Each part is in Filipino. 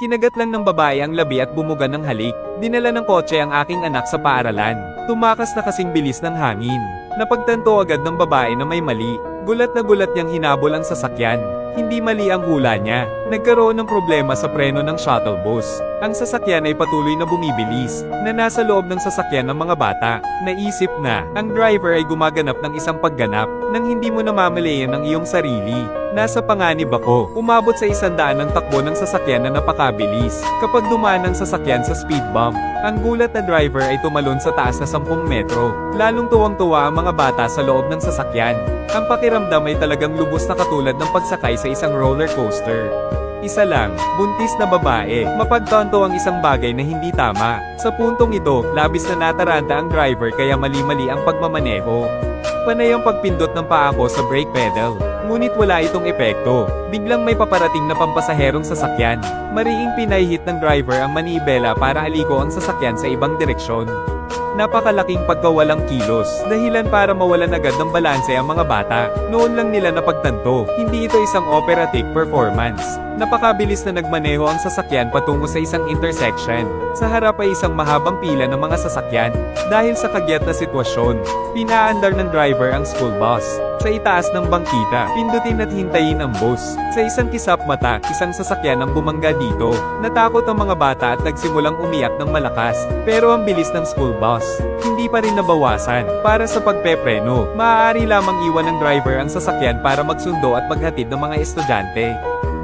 Kinagat lang ng babae ang labi at bumuga ng halik. Dinala ng kotse ang aking anak sa paaralan. Tumakas na kasing bilis ng hangin. Napagtanto agad ng babae na may mali. Gulat na gulat niyang hinabol ang sasakyan. Hindi mali ang hula niya. Nagkaroon ng problema sa preno ng shuttle bus. Ang sasakyan ay patuloy na bumibilis, na nasa loob ng sasakyan ng mga bata. Naisip na, ang driver ay gumaganap ng isang pagganap, nang hindi mo namamalayan ang iyong sarili. Nasa panganib ako, umabot sa isang daan ng takbo ng sasakyan na napakabilis. Kapag dumaan ang sasakyan sa speed bump, ang gulat na driver ay tumalon sa taas na 10 metro. Lalong tuwang-tuwa ang mga bata sa loob ng sasakyan. Ang pakiramdam ay talagang lubos na katulad ng pagsakay sa isang roller coaster. Isa lang, buntis na babae. Mapagtanto ang isang bagay na hindi tama. Sa puntong ito, labis na nataranta ang driver kaya mali-mali ang pagmamaneho. Panay ang pagpindot ng paa ko sa brake pedal. Ngunit wala itong epekto. Biglang may paparating na pampasaherong sasakyan. Mariing pinahihit ng driver ang manibela para aliko ang sasakyan sa ibang direksyon. Napakalaking pagkawalang kilos, dahilan para mawalan agad ng balanse ang mga bata. Noon lang nila napagtanto, hindi ito isang operatic performance. Napakabilis na nagmaneho ang sasakyan patungo sa isang intersection. Sa harap ay isang mahabang pila ng mga sasakyan. Dahil sa kagyat na sitwasyon, pinaandar ng driver ang school bus. Sa itaas ng bangkita, pindutin at hintayin ang bus. Sa isang kisap mata, isang sasakyan ang bumangga dito. Natakot ang mga bata at nagsimulang umiyak ng malakas. Pero ang bilis ng school bus, hindi pa rin nabawasan. Para sa pagpepreno, maaari lamang iwan ng driver ang sasakyan para magsundo at maghatid ng mga estudyante.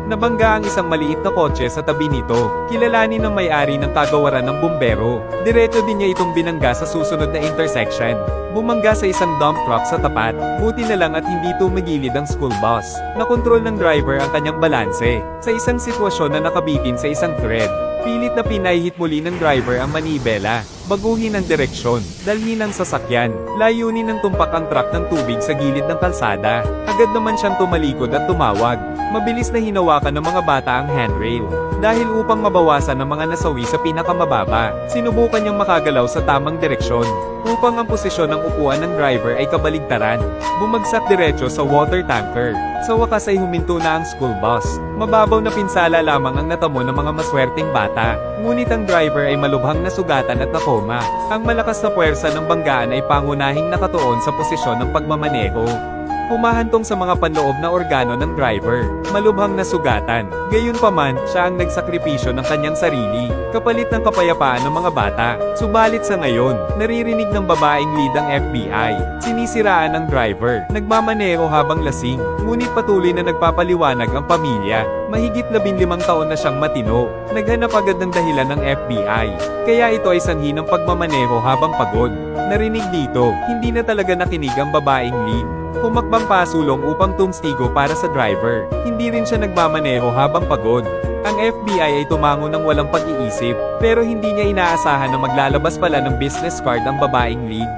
Nabangga ang isang maliit na kotse sa tabi nito. Kilalanin ng may-ari ng kagawaran ng bumbero. Diretso din niya itong binangga sa susunod na intersection. Bumangga sa isang dump truck sa tapat. Buti na lang at hindi tumigilid ang school bus. Nakontrol ng driver ang kanyang balanse. Sa isang sitwasyon na nakabitin sa isang thread. Pilit na pinahihit muli ng driver ang manibela. Baguhin ang direksyon, dalhin ang sasakyan, layunin ng tumpak ang truck ng tubig sa gilid ng kalsada. Agad naman siyang tumalikod at tumawag. Mabilis na hinawakan ng mga bata ang handrail. Dahil upang mabawasan ang mga nasawi sa pinakamababa, sinubukan niyang makagalaw sa tamang direksyon. Upang ang posisyon ng upuan ng driver ay kabaligtaran, bumagsak diretso sa water tanker. Sa wakas ay huminto na ang school bus. Mababaw na pinsala lamang ang natamo ng mga maswerteng bata. Ngunit ang driver ay malubhang nasugatan at nakoma. Ang malakas na puwersa ng banggaan ay pangunahing nakatuon sa posisyon ng pagmamaneho. Humahantong sa mga panloob na organo ng driver, malubhang nasugatan. Gayunpaman, siya ang nagsakripisyo ng kanyang sarili, kapalit ng kapayapaan ng mga bata. Subalit sa ngayon, naririnig ng babaeng lead ang FBI. Sinisiraan ang driver, nagmamaneho habang lasing, ngunit patuloy na nagpapaliwanag ang pamilya. Mahigit labing limang taon na siyang matino. Naghanap agad ng dahilan ng FBI. Kaya ito ay sanhi ng pagmamaneho habang pagod. Narinig dito, hindi na talaga nakinig ang babaeng lead. Humakbang pasulong upang tumstigo para sa driver. Hindi rin siya nagmamaneho habang pagod. Ang FBI ay tumango ng walang pag-iisip, pero hindi niya inaasahan na maglalabas pala ng business card ang babaeng lead.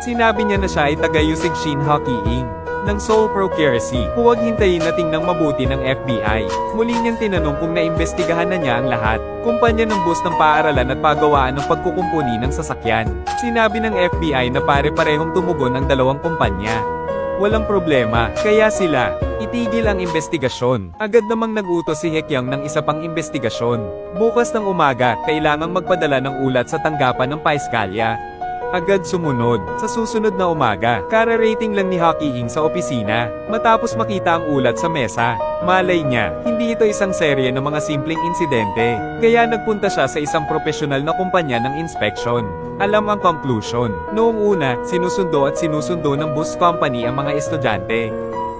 Sinabi niya na siya ay taga Yusig Shin Hockey Inc. ng Seoul Procuracy. Huwag hintayin na tingnan mabuti ng FBI. Muli niyang tinanong kung naimbestigahan na niya ang lahat. Kumpanya ng bus ng paaralan at pagawaan ng pagkukumpuni ng sasakyan. Sinabi ng FBI na pare-parehong tumugon ang dalawang kumpanya. Walang problema, kaya sila, itigil ang investigasyon. Agad namang nagutos si Hekyang ng isa pang investigasyon. Bukas ng umaga, kailangang magpadala ng ulat sa tanggapan ng paiskalya. Agad sumunod. Sa susunod na umaga, kara-rating lang ni Hockey Ing sa opisina. Matapos makita ang ulat sa mesa, malay niya, hindi ito isang serye ng mga simpleng insidente. Kaya nagpunta siya sa isang profesional na kumpanya ng inspection. Alam ang conclusion. Noong una, sinusundo at sinusundo ng bus company ang mga estudyante.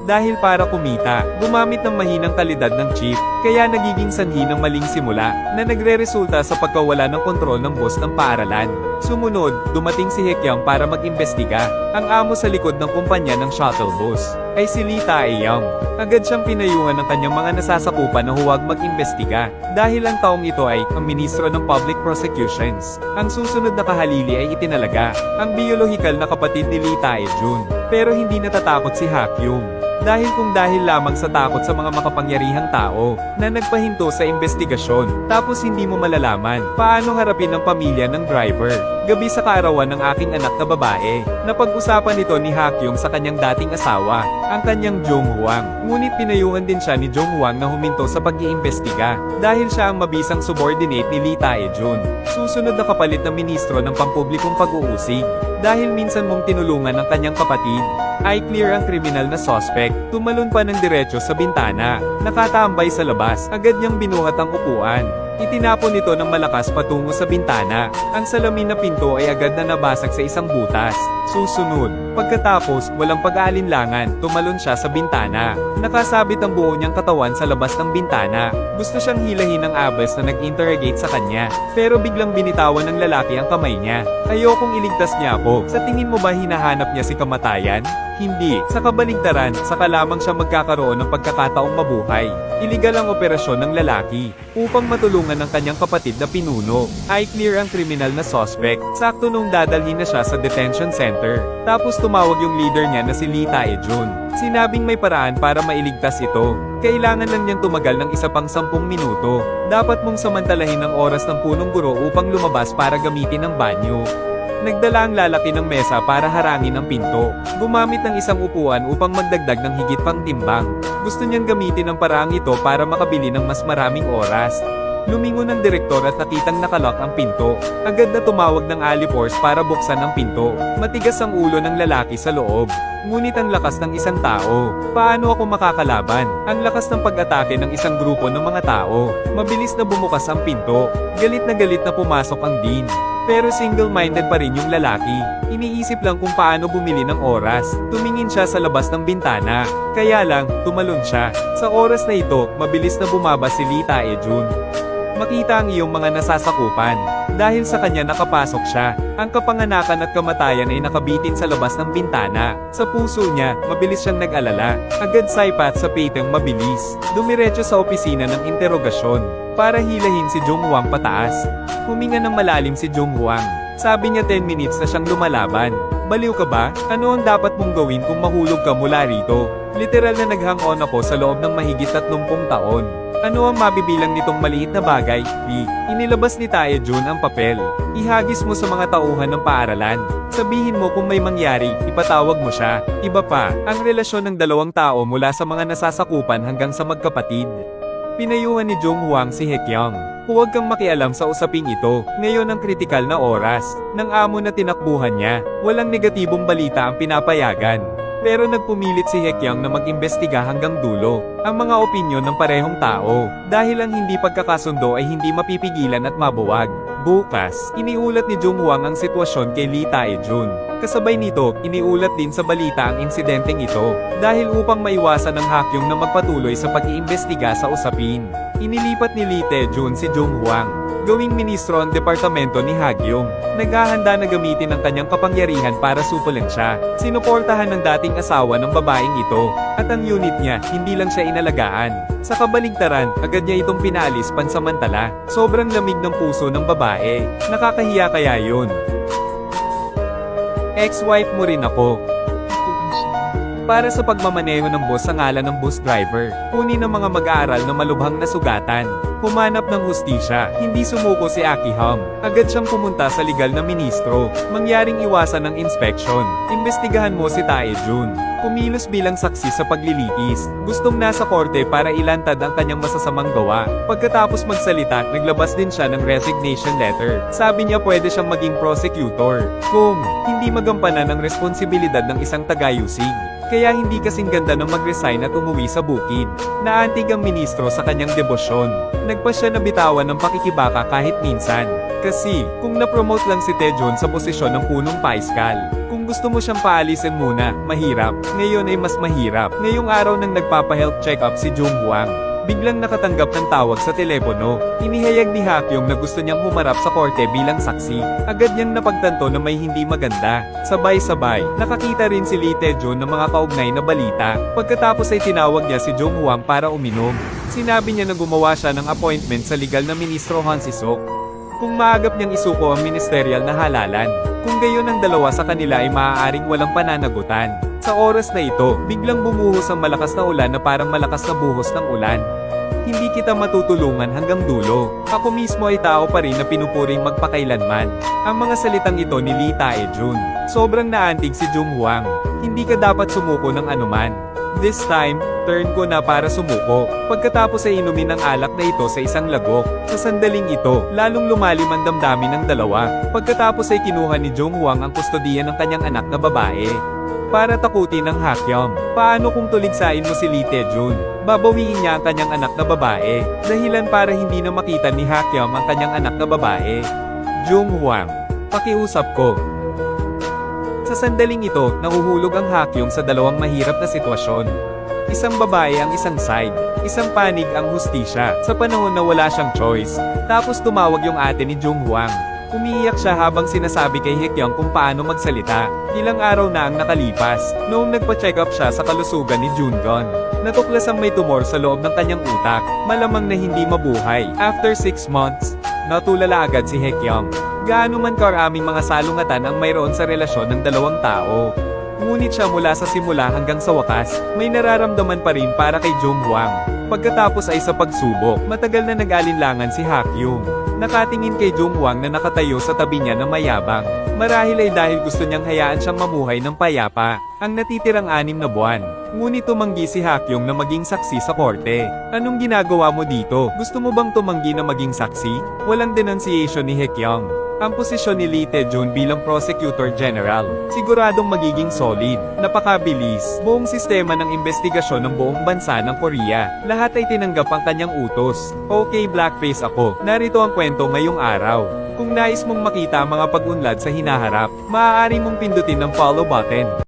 Dahil para kumita, gumamit ng mahinang kalidad ng chip, kaya nagiging sanhi ng maling simula, na nagre-resulta sa pagkawala ng kontrol ng bus ng paaralan. Sumunod, dumating si Hekyang para mag-imbestiga. Ang amo sa likod ng kumpanya ng shuttle bus, ay si Lee Taeyang. Agad siyang pinayuhan ng kanyang mga nasasakupan na huwag mag-imbestiga, dahil ang taong ito ay ang Ministro ng Public Prosecutions. Ang susunod na kahalili ay itinalaga, ang biolohikal na kapatid ni Lee Tae-jun. Pero hindi natatakot si Hakyung. Dahil kung dahil lamang sa takot sa mga makapangyarihang tao, na nagpahinto sa investigasyon, tapos hindi mo malalaman, paano harapin ng pamilya ng driver. Gabi sa kaarawan ng aking anak na babae, napag-usapan ito ni Hakyong sa kanyang dating asawa, ang kanyang Jong Huang. Ngunit pinayungan din siya ni Jong Huang na huminto sa pag-iimbestiga, dahil siya ang mabisang subordinate ni Lee Tae-jun. Susunod na kapalit ng ministro ng pampublikong pag-uusig, dahil minsan mong tinulungan ng kanyang kapatid, ay clear ang kriminal na suspect, tumalon pa ng diretso sa bintana, nakatambay sa labas, agad niyang binuhat ang upuan. Itinapon ito ng malakas patungo sa bintana. Ang salamin na pinto ay agad na nabasag sa isang butas. Susunod, pagkatapos, walang pag-aalinlangan, tumalon siya sa bintana. Nakasabit ang buo niyang katawan sa labas ng bintana. Gusto siyang hilahin ng abas na nag-interrogate sa kanya. Pero biglang binitawan ng lalaki ang kamay niya. Ayokong iligtas niya ako. Sa tingin mo ba hinahanap niya si kamatayan? Hindi. Sa kabaligtaran, saka lamang siya magkakaroon ng pagkakataong mabuhay. Iligal ang operasyon ng lalaki upang matulungan ng kanyang kapatid na pinuno. Ay clear ang kriminal na suspect. Sakto nung dadalhin na siya sa detention center. Tapos tumawag yung leader niya na si Lee Tae-jun. Sinabing may paraan para mailigtas ito. Kailangan lang niyang tumagal ng isa pang sampung minuto. Dapat mong samantalahin ang oras ng punong guro upang lumabas para gamitin ang banyo. Nagdala ang lalaki ng mesa para harangin ang pinto. Gumamit ng isang upuan upang magdagdag ng higit pang timbang. Gusto niyang gamitin ang paraang ito para makabili ng mas maraming oras. Lumingon ang direktor at nakitang nakalak ang pinto. Agad na tumawag ng alipors para buksan ang pinto. Matigas ang ulo ng lalaki sa loob. Ngunit ang lakas ng isang tao. Paano ako makakalaban? Ang lakas ng pag-atake ng isang grupo ng mga tao. Mabilis na bumukas ang pinto. Galit na galit na pumasok ang dean. Pero single-minded pa rin yung lalaki. Iniisip lang kung paano bumili ng oras. Tumingin siya sa labas ng bintana. Kaya lang, tumalon siya. Sa oras na ito, mabilis na bumaba si Lita Ejun. Makita ang iyong mga nasasakupan. Dahil sa kanya nakapasok siya, ang kapanganakan at kamatayan ay nakabitin sa labas ng bintana. Sa puso niya, mabilis siyang nag-alala. Agad saipat sa petang mabilis. Dumiretso sa opisina ng interogasyon para hilahin si Jong Huang pataas. Huminga ng malalim si Jong Huang. Sabi niya 10 minutes na siyang lumalaban. Baliw ka ba? Ano ang dapat mong gawin kung mahulog ka mula rito? Literal na naghang on ako sa loob ng mahigit 30 taon. Ano ang mabibilang nitong maliit na bagay? Di, inilabas ni Tae Jun ang papel. Ihagis mo sa mga tauhan ng paaralan. Sabihin mo kung may mangyari, ipatawag mo siya. Iba pa, ang relasyon ng dalawang tao mula sa mga nasasakupan hanggang sa magkapatid. Pinayuhan ni Jong Huang si Hekyang. Huwag kang makialam sa usaping ito, ngayon ang kritikal na oras. Nang amo na tinakbuhan niya, walang negatibong balita ang pinapayagan. Pero nagpumilit si Hekyang na mag-imbestiga hanggang dulo, ang mga opinyon ng parehong tao, dahil ang hindi pagkakasundo ay hindi mapipigilan at mabuwag. Bukas, iniulat ni Jung Hwang ang sitwasyon kay Lee Tae-jun. Kasabay nito, iniulat din sa balita ang insidenteng ito, dahil upang maiwasan ng Hakyong na magpatuloy sa pag-iimbestiga sa usapin. Inilipat ni Lee Tae-jun si Jung Hwang, gawing ministro ang departamento ni Hagyong. Naghahanda na gamitin ang kanyang kapangyarihan para supulan siya. Sinuportahan ng dating asawa ng babaeng ito, at ang unit niya, hindi lang siya inalagaan. Sa kabaligtaran, agad niya itong pinalis pansamantala. Sobrang lamig ng puso ng babae. Nakakahiya kaya yun. Ex-wife mo rin ako. Para sa pagmamaneho ng bus sa ngalan ng bus driver, kunin ng mga mag-aaral na malubhang nasugatan. Humanap ng hustisya, hindi sumuko si Aki Hum. Agad siyang pumunta sa legal na ministro. Mangyaring iwasan ng inspection. Imbestigahan mo si Tae Jun. Kumilos bilang saksi sa paglilitis. Gustong nasa korte para ilantad ang kanyang masasamang gawa. Pagkatapos magsalita, naglabas din siya ng resignation letter. Sabi niya pwede siyang maging prosecutor. Kung hindi magampanan ang responsibilidad ng isang tagayusig. Kaya hindi kasing ganda ng mag-resign at umuwi sa bukid. Naantig ang ministro sa kanyang debosyon. Nagpa siya na bitawan ng pakikibaka kahit minsan. Kasi, kung na-promote lang si Tejon sa posisyon ng punong paiskal, kung gusto mo siyang paalisin muna, mahirap. Ngayon ay mas mahirap. Ngayong araw nang nagpapa-health check-up si Jung Huang, biglang nakatanggap ng tawag sa telepono. Inihayag ni Hakyong na gusto niyang humarap sa korte bilang saksi. Agad niyang napagtanto na may hindi maganda. Sabay-sabay, nakakita rin si Lee Tae-jun ng mga kaugnay na balita. Pagkatapos ay tinawag niya si Jung Hwang para uminom. Sinabi niya na gumawa siya ng appointment sa legal na ministro Han Si-sok. Kung maagap niyang isuko ang ministerial na halalan, kung gayon ang dalawa sa kanila ay maaaring walang pananagutan. Sa oras na ito, biglang bumuhos ang malakas na ulan na parang malakas na buhos ng ulan. Hindi kita matutulungan hanggang dulo. Ako mismo ay tao pa rin na pinupuring magpakailanman. Ang mga salitang ito ni Lee Tae-jun. Sobrang naantig si Jung Hwang. Hindi ka dapat sumuko ng anuman. This time, turn ko na para sumuko. Pagkatapos ay inumin ang alak na ito sa isang lagok. Sa sandaling ito, lalong lumalim ang damdamin ng dalawa. Pagkatapos ay kinuha ni Jung Hwang ang kustodiya ng kanyang anak na babae. Para takutin ng Hakyam. Paano kung tuligsain mo si Lee Tae-jun? Babawiin niya ang kanyang anak na babae. Dahilan para hindi na makita ni Hakyam ang kanyang anak na babae. Jung Hwang. Pakiusap ko. Sa sandaling ito, nahuhulog ang Hakyong sa dalawang mahirap na sitwasyon. Isang babae ang isang side, isang panig ang hustisya, sa panahon na wala siyang choice. Tapos tumawag yung ate ni Jung Hwang. Umiiyak siya habang sinasabi kay Hyekyung kung paano magsalita. Ilang araw na ang nakalipas, noong nagpa-check up siya sa kalusugan ni Jungon. Natuklasang may tumor sa loob ng kanyang utak, malamang na hindi mabuhay. After 6 months, natulala agad si Hyekyung. Gaano man karaming mga salungatan ang mayroon sa relasyon ng dalawang tao. Ngunit siya mula sa simula hanggang sa wakas, may nararamdaman pa rin para kay Jung Hwang. Pagkatapos ay sa pagsubok, matagal na nag-alinlangan si Hakyung. Nakatingin kay Jung Hwang na nakatayo sa tabi niya na mayabang. Marahil ay dahil gusto niyang hayaan siyang mamuhay ng payapa, ang natitirang anim na buwan. Ngunit tumanggi si Hakyung na maging saksi sa korte. Anong ginagawa mo dito? Gusto mo bang tumanggi na maging saksi? Walang denunciation ni Hyekyung. Ang posisyon ni Lee Tae-jun bilang Prosecutor General, siguradong magiging solid, napakabilis, buong sistema ng investigasyon ng buong bansa ng Korea. Lahat ay tinanggap ang kanyang utos. Okay blackface ako, narito ang kwento ngayong araw. Kung nais mong makita ang mga pag-unlad sa hinaharap, maaari mong pindutin ang follow button.